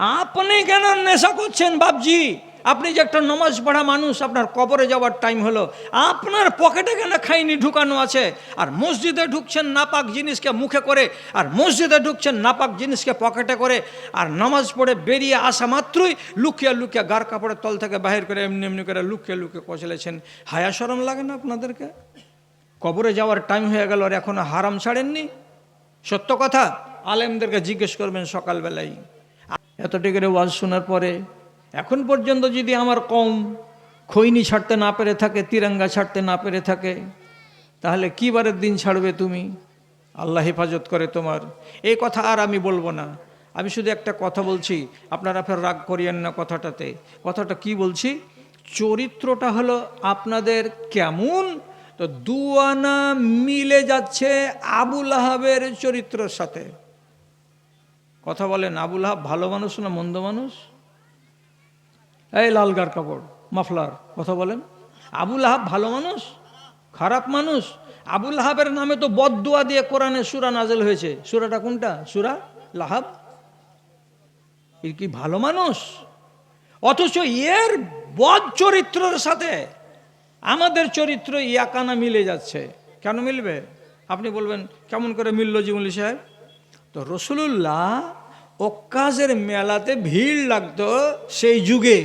আপনি কেন নেশা করছেন বাবজি আপনি যে একটা নমাজ পড়া মানুষ, আপনার কবরে যাওয়ার টাইম হলো। আপনার পকেটে কেন খাইনি ঢুকানো আছে? আর মসজিদে ঢুকছেন নাপাক জিনিসকে মুখে করে, আর মসজিদে ঢুকছেন নাপাক জিনিসকে পকেটে করে, আর নামাজ পড়ে বেরিয়ে আসা মাত্রই লুকিয়ে লুকিয়ে গার কাপড়ের তল থেকে বাহির করে এমনি এমনি করে লুকিয়ে লুকিয়ে কচলেছেন। হায়া সরম লাগে না আপনাদেরকে? কবরে যাওয়ার টাইম হয়ে গেল আর এখনও হারাম ছাড়েননি? সত্য কথা? আলেমদেরকে জিজ্ঞেস করবেন সকালবেলায়। এতটিকে ওয়াজ শোনার পরে, এখন পর্যন্ত যদি আমার কম খৈনি ছাড়তে না পেরে থাকে, তিরঙ্গা ছাড়তে না পেরে থাকে, তাহলে কী বারের দিন ছাড়বে তুমি? আল্লাহ হেফাজত করে তোমার। এই কথা আর আমি বলব না। আমি শুধু একটা কথা বলছি, আপনারা ফের রাগ করিয়েন না কথাটাতে। কথাটা কি বলছি? চরিত্রটা হলো আপনাদের কেমন? তো দুয়ানা মিলে যাচ্ছে আবুল আহাবের চরিত্রের সাথে। কথা বলেন আবুল আহাব ভালো মানুষ না মন্দ মানুষ? এই লালগার কাপড়, মাফলার। কথা বলেন, আবুল আহাব ভালো মানুষ? খারাপ মানুষ? আবুল আহাবের নামে তো বদুয়া দিয়ে কোরআনে সুরা নাজেল হয়েছে। সুরাটা কোনটা? সুরা লাহাব? এ কি ভালো মানুষ? অথচ এর বদ চরিত্রের সাথে আমাদের চরিত্র ইয়াকানা মিলে যাচ্ছে। কেন মিলবে? আপনি বলবেন, কেমন করে মিলল জীবনী সাহেব? তো রসুলুল্লাহ ওকাজের মেলাতে ভিড় লাগতো সেই যুগে।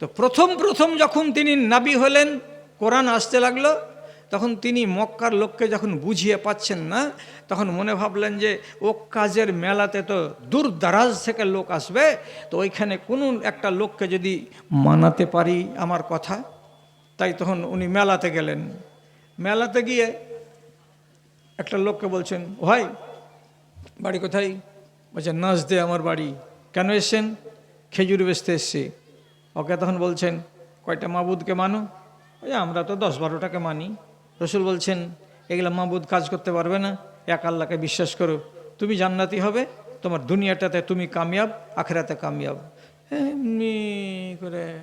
তো প্রথম প্রথম যখন তিনি নাবি হলেন, কোরআন আসতে লাগল, তখন তিনি মক্কার লোককে যখন বুঝিয়ে পাচ্ছেন না, তখন মনে ভাবলেন যে ও কাজের মেলাতে তো দূর দারাজ থেকে লোক আসবে, তো ওইখানে কোনো একটা লোককে যদি মানাতে পারি আমার কথা? তাই তখন উনি মেলাতে গেলেন। মেলাতে গিয়ে একটা লোককে বলছেন, ভাই বাড়ি কোথায়? বলছে নাচ দে আমার বাড়ি। কেন এসছেন? খেজুর বেচতে এসছি। ওকে তখন বলছেন, কয়টা মাবুদকে মানো? ওই আমরা তো দশ বারোটাকে মানি। রসুল বলছেন, এগুলা মাবুদ কাজ করতে পারবে না। এক আল্লাহকে বিশ্বাস করো। তুমি জান্নাতি হবে, তোমার দুনিয়াটাতে তুমি কামিয়াব, আখেরাতে কামিয়াব। এমনি করে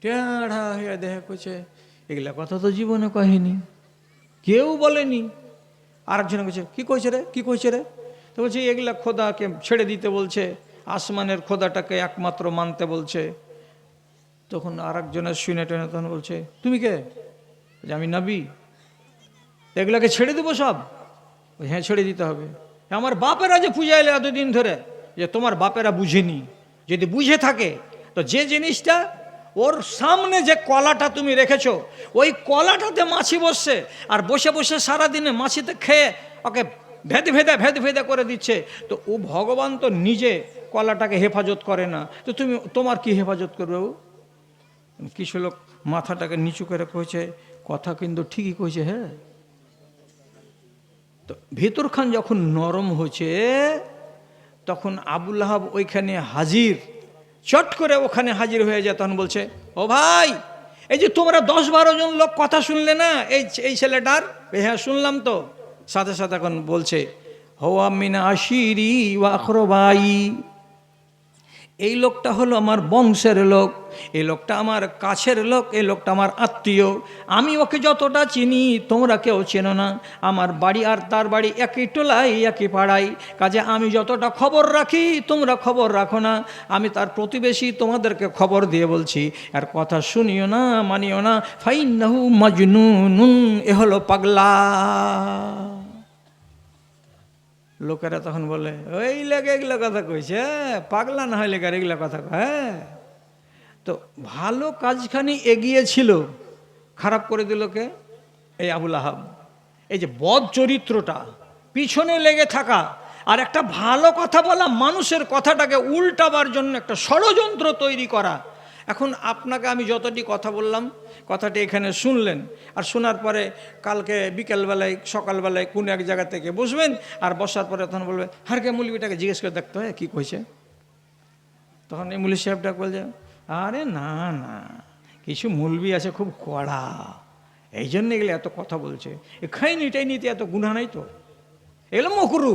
টেढ़া হয়ে দেখে কইছে এগুলা কথা তো জীবনে কহেনি। কেউ বলেনি। আরেকজন কইছে কি কইছে রে? কি কইছে রে? তো বলছে এগুলা খোদাকে ছেড়ে দিতে বলছে আসমানের খোদাটাকে একমাত্র মানতে বলছে। তখন আর একজনের শুনে টেনে তখন বলছে তুমি কে? বলছে, আমি নবী। এগুলাকে ছেড়ে দেবো সব? হ্যাঁ ছেড়ে দিতে হবে। আমার বাপেরা যে পূজা এলে এতদিন ধরে যে তোমার বাপেরা বুঝেনি। যদি বুঝে থাকে তো যে জিনিসটা ওর সামনে যে কলাটা তুমি রেখেছো ওই কলাটাতে মাছি বসছে আর বসে বসে সারাদিনে মাছিতে খেয়ে ওকে ভেদে ভেদে ভেদে ভেদে করে দিচ্ছে। তো ও ভগবান তো নিজে কলাটাকে হেফাজত করে না। তো তুমি, তোমার কি হেফাজত করবে ও? কিছু লোক মাথাটাকে নিচু করে কইছে, কথা কিন্তু ঠিকই কইছে হ্যাঁ? তো ভেতরখান যখন নরম হয়েছে, তখন আবুল আহাব ওইখানে হাজির। চট করে ওখানে হাজির হয়ে যায়, তখন বলছে, ও ভাই, এই যে তোমরা দশ বারো জন লোক কথা শুনলে না, এই এই ছেলেটার? হ্যাঁ শুনলাম তো। সাথে সাথে এখন বলছে আশিরি এই লোকটা হলো আমার বংশের লোক, এই লোকটা আমার কাছের লোক, এই লোকটা আমার আত্মীয়। আমি ওকে যতটা চিনি, তোমরা কেউ চেনো না। আমার বাড়ি আর তার বাড়ি একই টোলাই একই পাড়াই কাজে আমি যতটা খবর রাখি, তোমরা খবর রাখো না। আমি তার প্রতিবেশী তোমাদেরকে খবর দিয়ে বলছি আর কথা শুনিও না, মানিও না। ফাইনাহু মাজনুন এ হলো পাগলা। লোকেরা তখন বলে, ওই লেগে এগুলো কথা কইছে পাগলা না হয় লেগে এগুলো কথা হ্যাঁ? তো ভালো কাজখানি এগিয়েছিল খারাপ করে দিল কে? এই আবুল আহাব। এই যে বদ চরিত্রটা, পিছনে লেগে থাকা, আর একটা ভালো কথা বলা মানুষের কথাটাকে উল্টাবার জন্য একটা ষড়যন্ত্র তৈরি করা এখন আপনাকে আমি যতটি কথা বললাম, কথাটি এখানে শুনলেন, আর শোনার পরে কালকে বিকেলবেলায়, সকালবেলায় কোনো এক জায়গা থেকে বসবেন, আর বসার পরে তখন বলবেন হারকে মুলবিটাকে জিজ্ঞেস করে দেখতে হয় কী কইছে? তখন এই মুলি সাহেবটা বলছে, আরে না না, কিছু মুলবি আছে খুব কড়া, এই জন্য এগুলো এত কথা বলছে। এ খাইনি টাইনিতে এত গুণা নাই তো। এগুলো মকরু।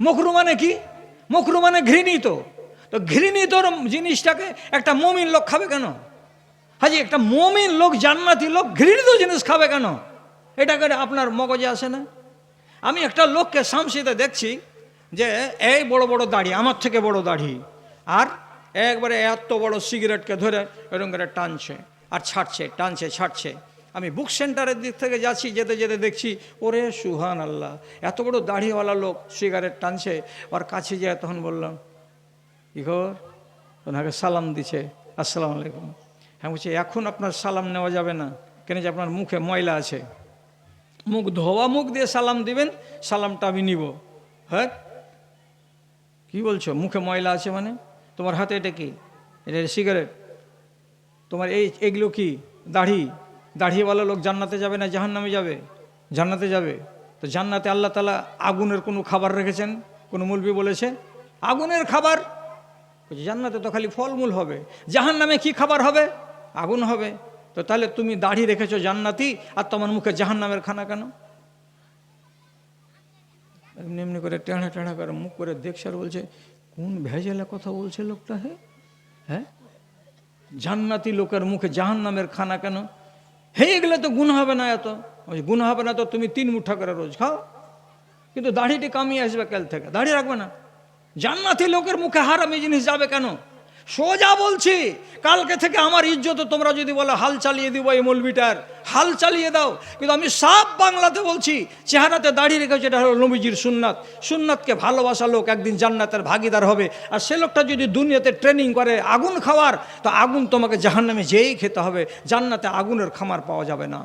মকরু মানে কি? মকরু মানে ঘৃণিত। তো ঘৃণী ঘৃণিত জিনিসটাকে একটা মমিন লোক খাবে কেন? হাজি, একটা মমিন লোক, জান্নাতি লোক ঘৃণিত জিনিস খাবে কেন? এটা করে আপনার মগজে আসে না? আমি একটা লোককে শামসিতে দেখছি যে এই বড় বড় দাড়ি, আমার থেকে বড় দাড়ি, আর একবারে এত বড় সিগারেটকে ধরে এরকম করে টানছে আর ছাড়ছে, টানছে, ছাড়ছে। আমি বুক সেন্টারের দিক থেকে যাচ্ছি, যেতে যেতে দেখছি, ওরে সুহান আল্লাহ এত বড় দাড়িওয়ালা লোক সিগারেট টানছে। ওর কাছে যায় তখন বললাম কি খবর ওনাকে সালাম দিছে, আসসালামু আলাইকুম। হ্যাঁ বলছি, এখন আপনার সালাম নেওয়া যাবে না। কেন যে আপনার মুখে ময়লা আছে। মুখ ধোয়া, মুখ দিয়ে সালাম দিবেন, সালামটা আমি নিব। হ্যাঁ? কি বলছো? মুখে ময়লা আছে মানে? তোমার হাতে এটা কি? এটা সিগারেট তোমার এই, এগুলো কি? দাড়ি? দাড়িওয়ালা লোক জান্নাতে যাবে না জাহান্নামে যাবে? জান্নাতে যাবে? তো জান্নাতে আল্লাহ তালা আগুনের কোনো খাবার রেখেছেন? কোনো মুলবি বলেছে? আগুনের খাবার জান্নাতে তো খালি ফলমূল হবে। জাহান্নামে কি খাবার হবে? আগুন হবে। তো তাহলে তুমি দাড়ি রেখেছো জান্নাতি, আর তোমার মুখে জাহান্নামের খানা কেন? এমনি এমনি করে টেঁড়া টেঁড়া করে মুখ করে দেখছে আর বলছে, কোন ভেজালে কথা বলছে লোকটা, হে? হ্যাঁ জান্নাতি লোকের মুখে জাহান্নামের খানা কেন? হে, এগুলো তো গুণ হবে না এত। গুণ হবে না তো তুমি তিন মুঠা করে রোজ খাও। কিন্তু দাড়িটি কামিয়ে আসবে কাল থেকে। দাড়ি রাখবে না। জান্নাতি লোকের মুখে হারামি জিনিস যাবে কেন? সোজা বলছি, কালকে থেকে আমার ইজ্জত তোমরা যদি বলো, হাল চালিয়ে দিব এই মলবিটার হাল চালিয়ে দাও। কিন্তু আমি সাপ বাংলাতে বলছি, চেহারাতে দাঁড়িয়ে রেখেছে, এটা হলো নবীজির সুন্নাত। সুন্নাতকে ভালোবাসা লোক একদিন জান্নাতের ভাগিদার হবে। আর সে লোকটা যদি দুনিয়াতে ট্রেনিং করে, আগুন খাওয়ার, তো আগুন তোমাকে জাহান্নামে যেই খেতে হবে। জান্নাতে আগুনের খামার পাওয়া যাবে না।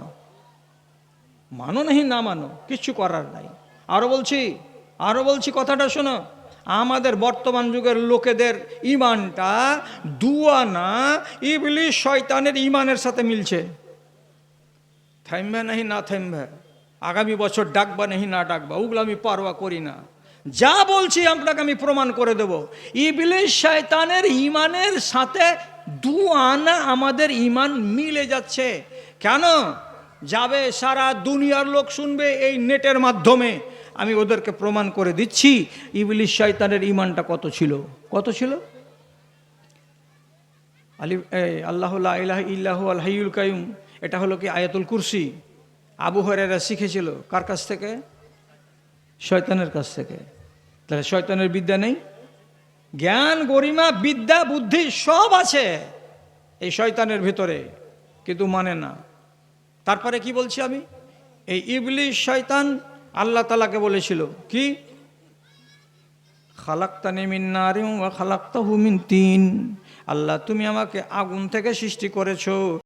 মানো নাহি না মানো কিচ্ছু করার নাই। আরও বলছি আরও বলছি কথাটা শোনো। আমাদের বর্তমান যুগের লোকেদের ইমানটা দুয়ানা ইবলিশ শয়তানের ইমানের সাথে মিলছে। থামবে নাহি, না থামবে। আগামী বছর ডাকবা নাহি, না ডাকবা। ওগুলো আমি পারোয়া করি না। যা বলছি আপনাকে আমি প্রমাণ করে দেব। ইবলিশ শয়তানের ইমানের সাথে দু আনা আমাদের ইমান মিলে যাচ্ছে। কেন? যাবে সারা দুনিয়ার লোক শুনবে এই নেটের মাধ্যমে। আমি ওদেরকে প্রমাণ করে দিচ্ছি ইবলিশ শয়তানের ইমানটা কত ছিল? কত ছিল? আলি আল্লাহ লা ইলাহা ইল্লাহু আল হাইয়ুল কায়ুম এটা হলো কি আয়াতুল কুরসি? আবু হরেরা শিখেছিল কার কাছ থেকে? শয়তানের কাছ থেকে। তাহলে শয়তানের বিদ্যা নেই? জ্ঞান, গরিমা, বিদ্যা, বুদ্ধি সব আছে এই শয়তানের ভিতরে, কিন্তু মানে না। তারপরে কি বলছি আমি? এই ইবলিশ শয়তান আল্লাহ তালাকে বলেছিল, কি? খালাক্তানি মিন নারিম ওয়া খালাক্তাহু মিন তিন। আল্লাহ, তুমি আমাকে আগুন থেকে সৃষ্টি করেছ।